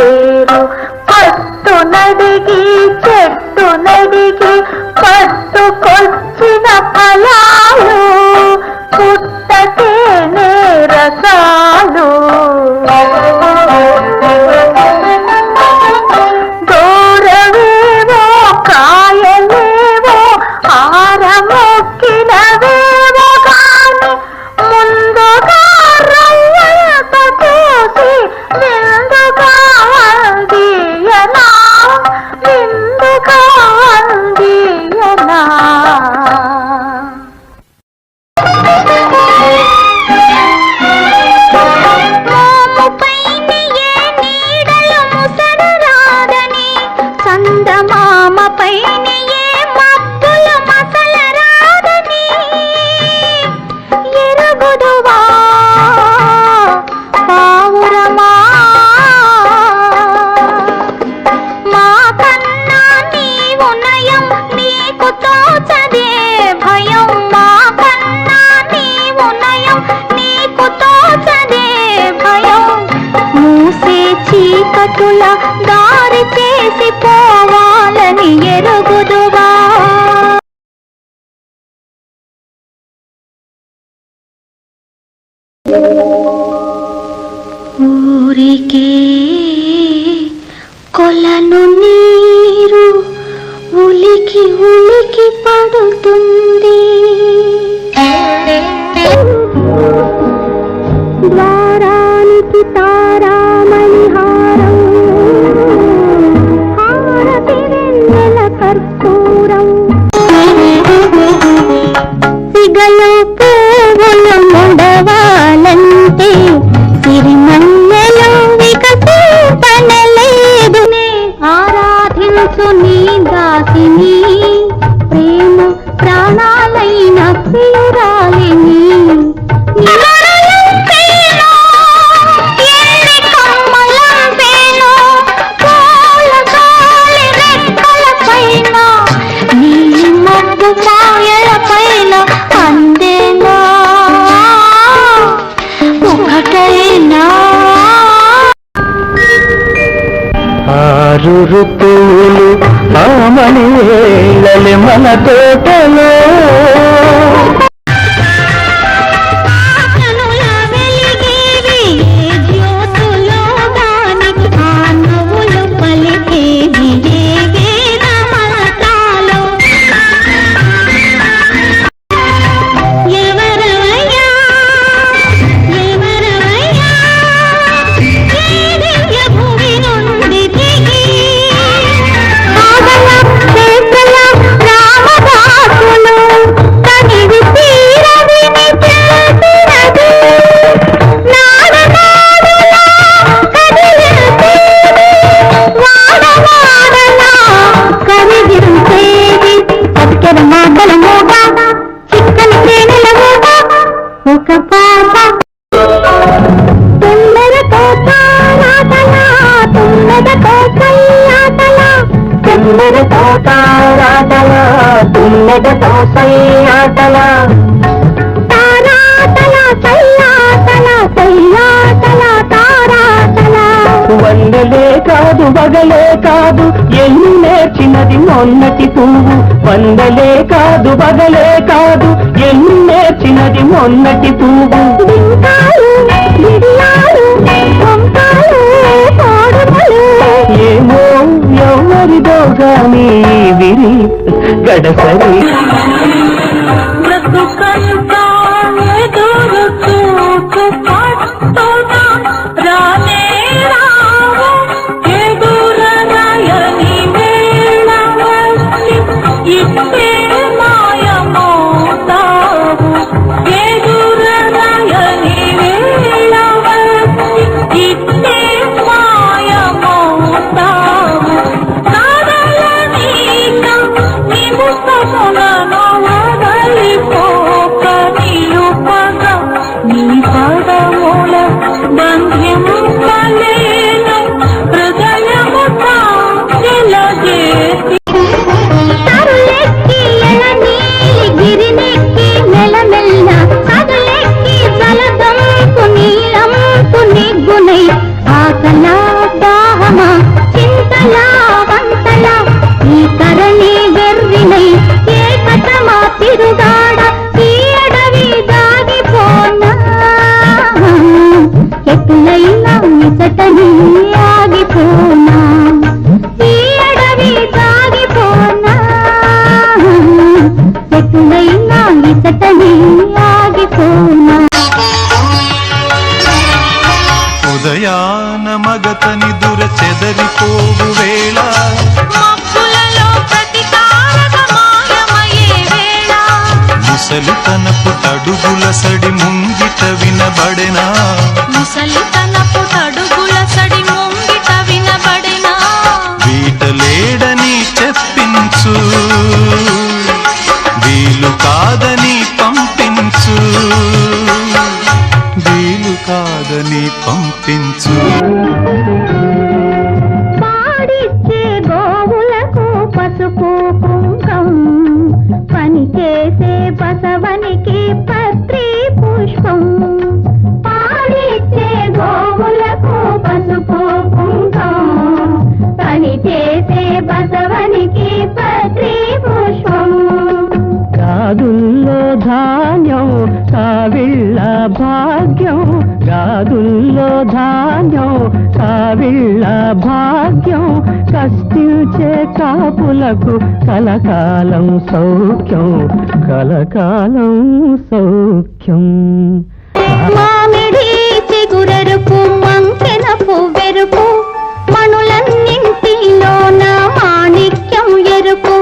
చేరు పట్టు నడిగి చెట్టు నడిగి పట్టుకొచ్చిన ఫలాలు. ఊరికే కొలను నీరు ఉలికి ఉలికి పడుతుంది. కాదు వగలే కాదు ఎన్ని నేర్చినది మొన్నటి పువ్వు. వందలే కాదు వగలే కాదు ఎన్ని నేర్చినది మొన్నటి పువ్వు. ఏమో ఎవరిదో గాని విరి గడసరి. ఉదయాన మగతని దుర చెదరిపోవు వేళ. ముసలితనపు తడుగుల సడి ముంగిట వినబడెనా? ముసలితనపు తడుగుల సడి ముంగిట వినబడెనా? వీటలేడని చెప్పించు. వీలు ನೀ ಪ భాగ్యం కష్టించే కాపులకు కలకాలం సౌఖ్యం కలకాలం సౌఖ్యం. మామిడి చిగురెరుపు మంకెన పువ్వెరుపు మనులన్నింటిలో నా మాణిక్యం ఎరుపు.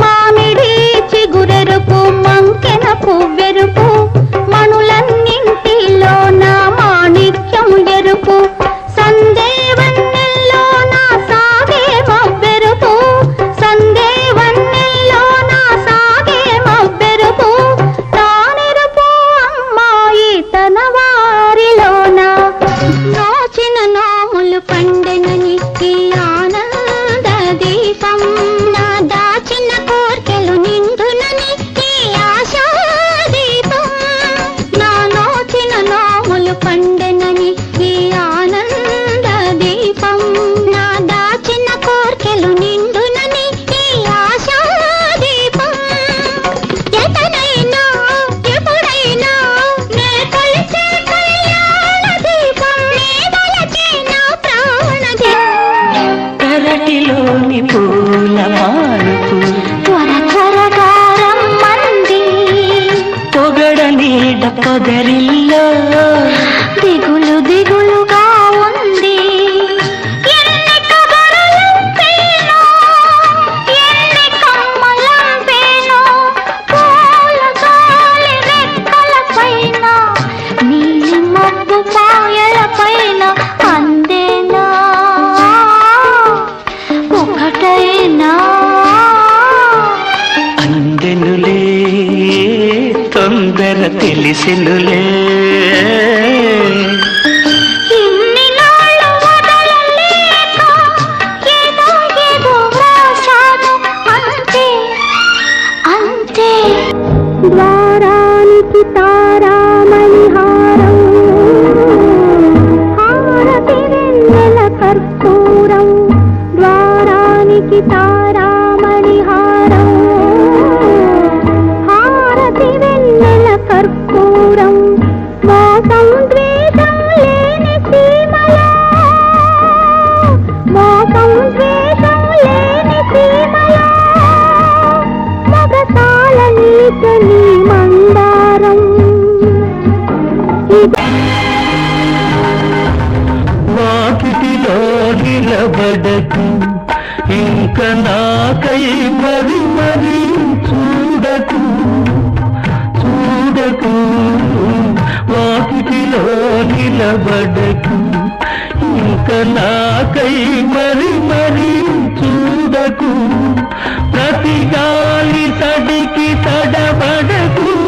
మామిడి చిగురెరుపు మంకెన పువ్వెరుపు నిలబడకు. ఇంక నాకై మరి మరి చూడకు. చూడకు. వాకిటిలో నిలబడకు. ఇంక నాకై మరి మరి చూడకు. ప్రతి గాలి తడికి తడబడకు.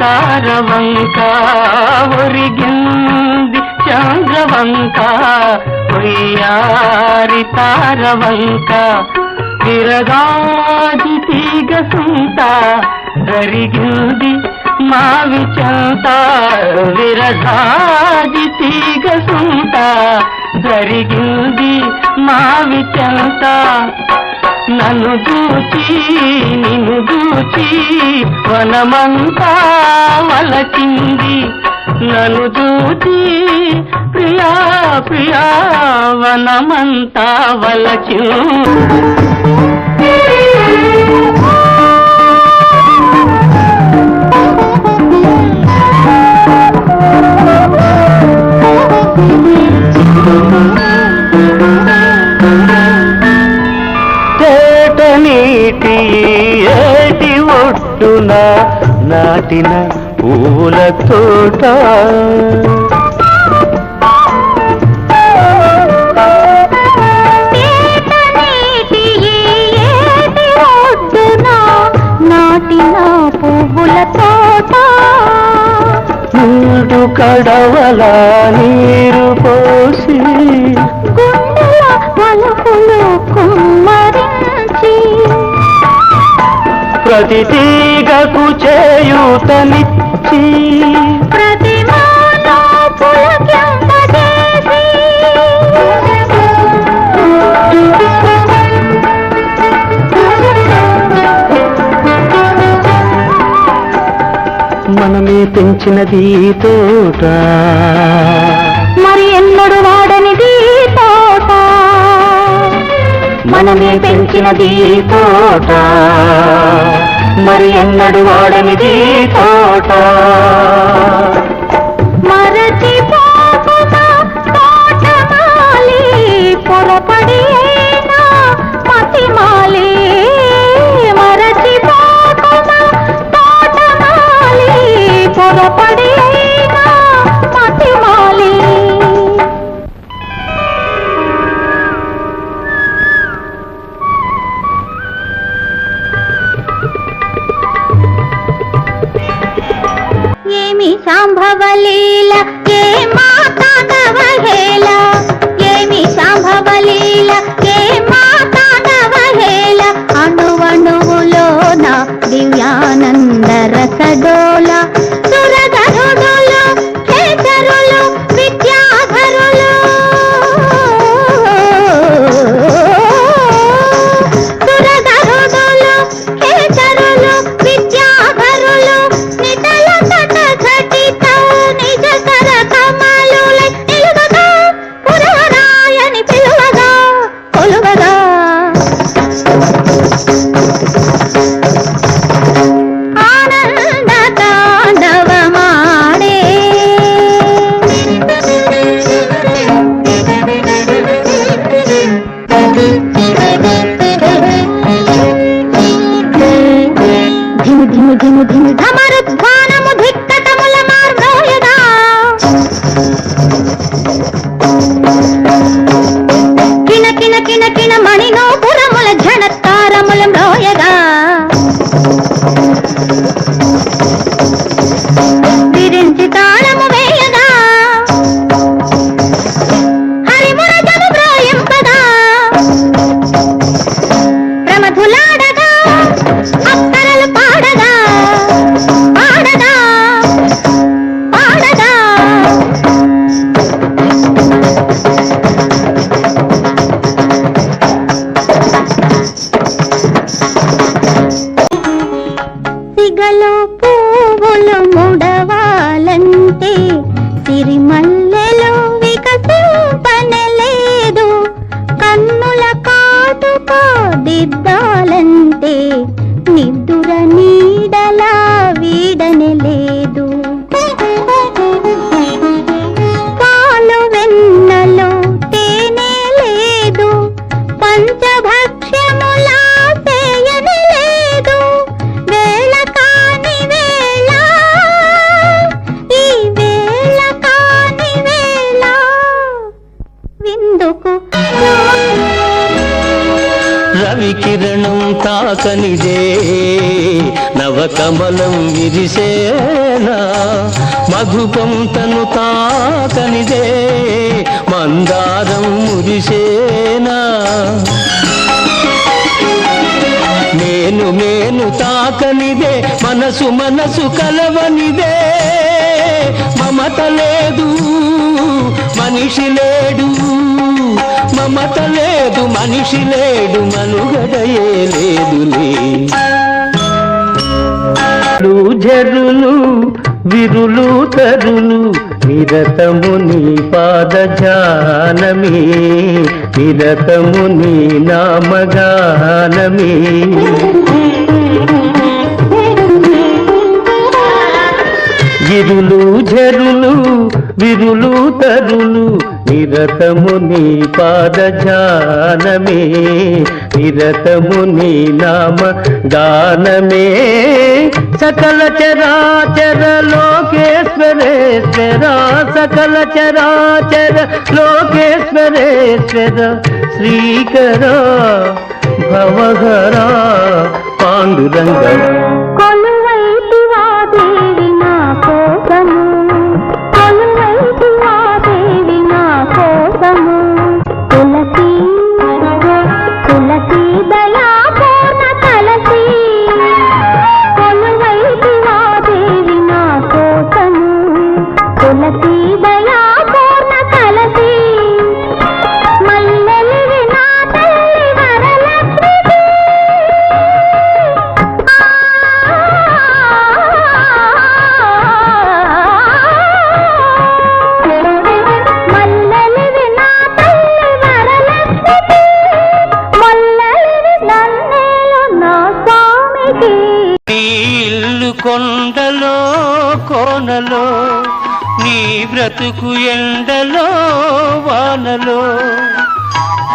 తారవంక ఒరిగింది చంద్రవంక ఒయ్యారి తారవంక. తిరగాది తీగ సుంత జరిగింది మావి చంత. విరగాది తీగ సుంత జరిగింది మావి చంత. నన్ను దూచి నిన్ను దూచి వనమంతా వలచింది. నన్ను చూచి ప్రియా ప్రియా వనమంతా వలచు తేట నీటి ఒట్టున నాటిన పూల తోట. ఒడ్డున పువ్వుల తోట. ముందు కడవల ప్రతి తీగకు చేయూతనిచ్చి. మనమే పెంచినది తోట. మరి ఎన్నడు వాడనిది తోట? మనమే పెంచినది తోట. మరి ఎన్నడు వాడనిది తోట. మరచి పొరపడి అయినా మతిమాలి. పొరపడి శాంభవలీల ధిము ధిక్కటముల మార్గోయదా తాకనిదే నవకమలం విరిసేనా? మధుపం తను తాకనిదే మందారం మురిసేనా? నేను నేను తాకనిదే మనసు మనసు కలవనిదే. మమత లేదు మనిషి లేడు. మమత లేదు మనిషి లేడు మనుగడయే లేదులే. జరులు విరులు తరులు నిరతము నీ పాద జానమే నిరతము నీ నామగానమే గిరులు జరులు విరులు తరులు నిరతము నీ పాద జానమే నిరతము నీ నామ గానమే. సకల చరాచర లోకేశ్వరేశ్వర సకల చరాచర లోకేశ్వరేశ్వర శ్రీకర భవహర పాండురంగ. కొలు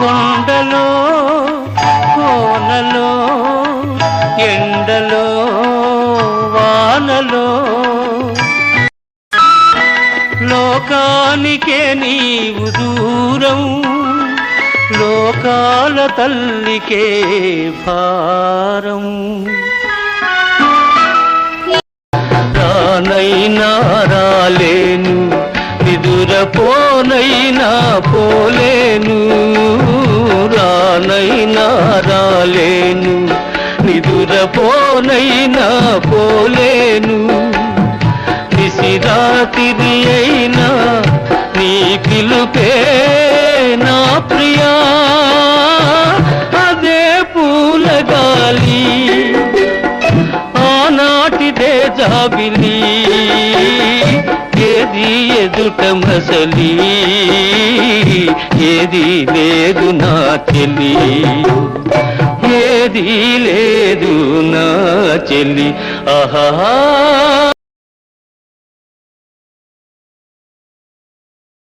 కొండలో కోనలో ఎండలో వానలో. లోకానికే నీవు దూరం లోకాల తల్లికే భారం. రానైనా రాలేను నిదురపోనైనా పో పోనైనా పోలేను. నిశిరాతిరి అయినా నీ పిలుపే నా ప్రియా. అదే పూల గాలి ఆనాటిదే జాబిలి. ఏది ఎదుట మసలి ఏది లేదు నా చెల్లి. ఏది లేదు నా చెల్లి. ఆహా